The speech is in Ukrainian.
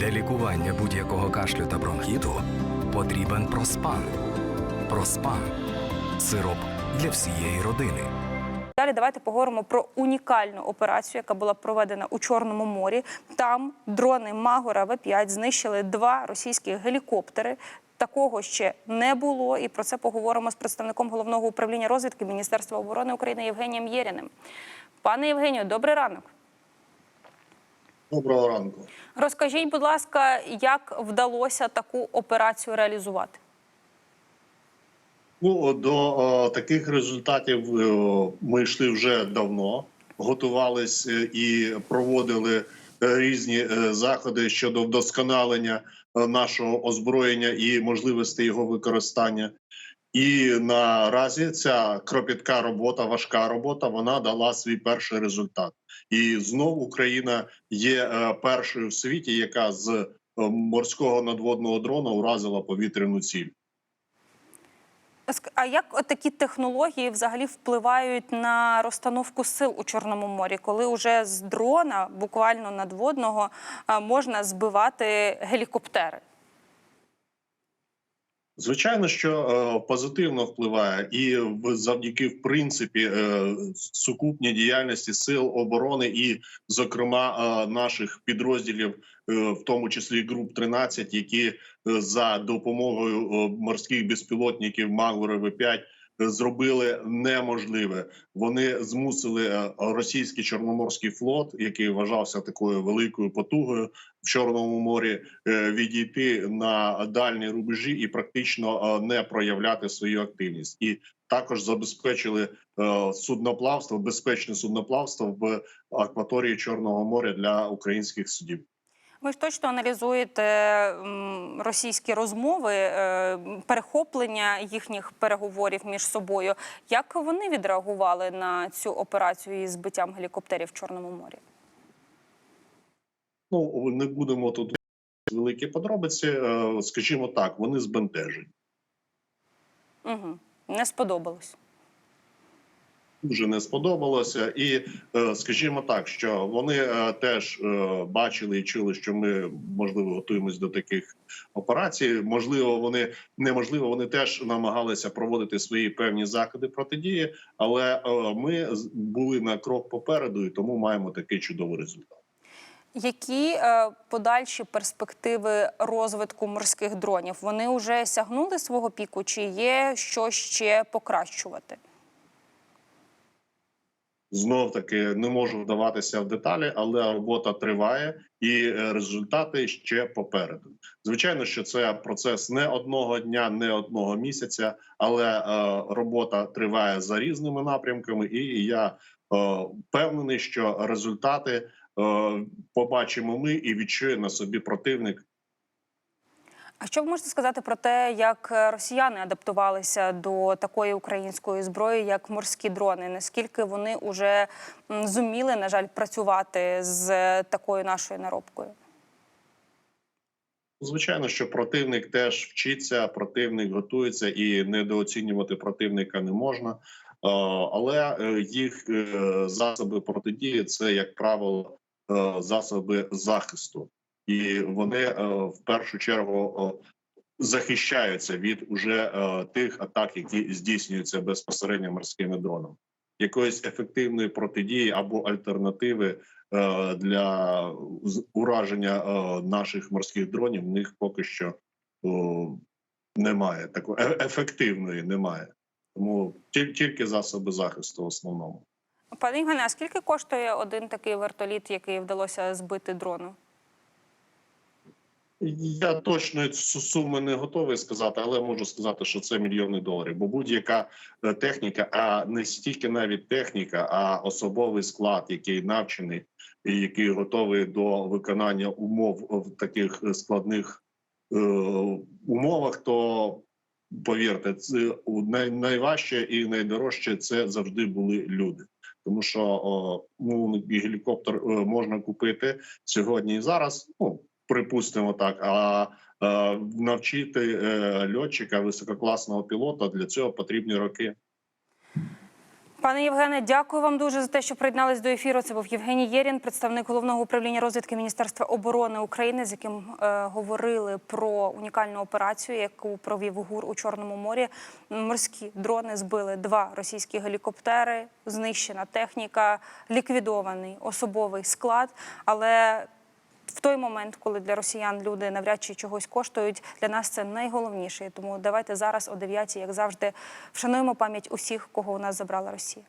Для лікування будь-якого кашлю та бронхіту потрібен проспан. Проспан сироп для всієї родини. Далі давайте поговоримо про унікальну операцію, яка була проведена у Чорному морі. Там дрони Магора В-5 знищили два російські гелікоптери. Такого ще не було, і про це поговоримо з представником головного управління розвідки Міністерства оборони України Євгенієм Єріним. Пане Євгенію, добрий ранок. Доброго ранку. Розкажіть, будь ласка, як вдалося таку операцію реалізувати? Ну до о, таких результатів о, ми йшли вже давно, готувались е, і проводили е, різні е, заходи щодо вдосконалення е, нашого озброєння і можливості його використання. І наразі ця кропітка робота, важка робота, вона дала свій перший результат. І знову Україна є е, першою в світі, яка з е, морського надводного дрона уразила повітряну ціль. А як такі технології взагалі впливають на розстановку сил у Чорному морі, коли вже з дрона, буквально надводного, можна збивати гелікоптери? Звичайно, що е, позитивно впливає, і в завдяки в принципі е, сукупній діяльності сил оборони, і, зокрема, е, наших підрозділів, в тому числі груп 13, які за допомогою морських безпілотників Магура В5 зробили неможливе. Вони змусили е, російський чорноморський флот, який вважався такою великою потугою в Чорному морі, е, відійти на дальні рубежі і практично е, не проявляти свою активність, і також забезпечили судноплавство, безпечне судноплавство в акваторії Чорного моря для українських судів. Ви ж точно аналізуєте російські розмови, е, перехоплення їхніх переговорів між собою. Як вони відреагували на цю операцію із збиттям гелікоптерів в Чорному морі? Ну не будемо тут великі подробиці. е, Скажімо так, вони збентежені. Угу. Не сподобалось. Дуже не сподобалося, і е, скажімо так, що вони е, теж е, бачили і чули, що ми можливо готуємось до таких операцій. Можливо, вони неможливо, вони теж намагалися проводити свої певні заходи протидії, але ми були на крок попереду, і тому маємо такий чудовий результат. Які подальші перспективи розвитку морських дронів? Вони вже сягнули свого піку, чи є що ще покращувати? Знов таки не можу вдаватися в деталі, але робота триває і е, результати ще попереду. Звичайно, що це процес не одного дня, не одного місяця, але е, робота триває за різними напрямками, і я е, впевнений, що результати побачимо ми і відчує на собі противник А що ви можете сказати про те, як е, росіяни адаптувалися до такої української зброї, як морські дрони? Наскільки вони вже зуміли, на жаль, працювати з е, такою нашою наробкою? Звичайно, що противник теж вчиться, противник готується і недооцінювати противника не можна. Але е, їх засоби протидії це, як правило, засоби захисту, і вони е, в першу чергу захищаються від уже е, тих атак, які здійснюються безпосередньо морськими дронами. Якоїсь ефективної протидії або альтернативи е, для ураження наших морських дронів в них поки що немає такої ефективної немає. Тому тільки, засоби захисту в основному. Пане Євгене, а скільки коштує один такий вертоліт, який вдалося збити дрону? Я точно цю суму не готовий сказати, але можу сказати, що це мільйони доларів. Бо будь-яка е, техніка, а не стільки навіть техніка, а особовий склад, який навчений і який готовий до виконання умов в таких складних е, умовах, то повірте, це най, найважче і найдорожче це завжди були люди. Тому що о, ну, гелікоптер е, можна купити сьогодні і зараз. Ну припустимо так. А е, навчити е, льотчика висококласного пілота для цього потрібні роки. Пане Євгене, дякую вам дуже за те, що приєднались до ефіру. Це був Євгеній Єрін, представник головного управління розвідки Міністерства оборони України, з яким е, говорили про унікальну операцію, яку провів ГУР у Чорному морі. Морські дрони збили два російські гелікоптери, знищена техніка, ліквідований особовий склад. Але в той момент, коли для росіян люди навряд чи чогось коштують, для нас це найголовніше. Тому давайте зараз о 9, як завжди, вшануємо пам'ять усіх, кого у нас забрала Росія.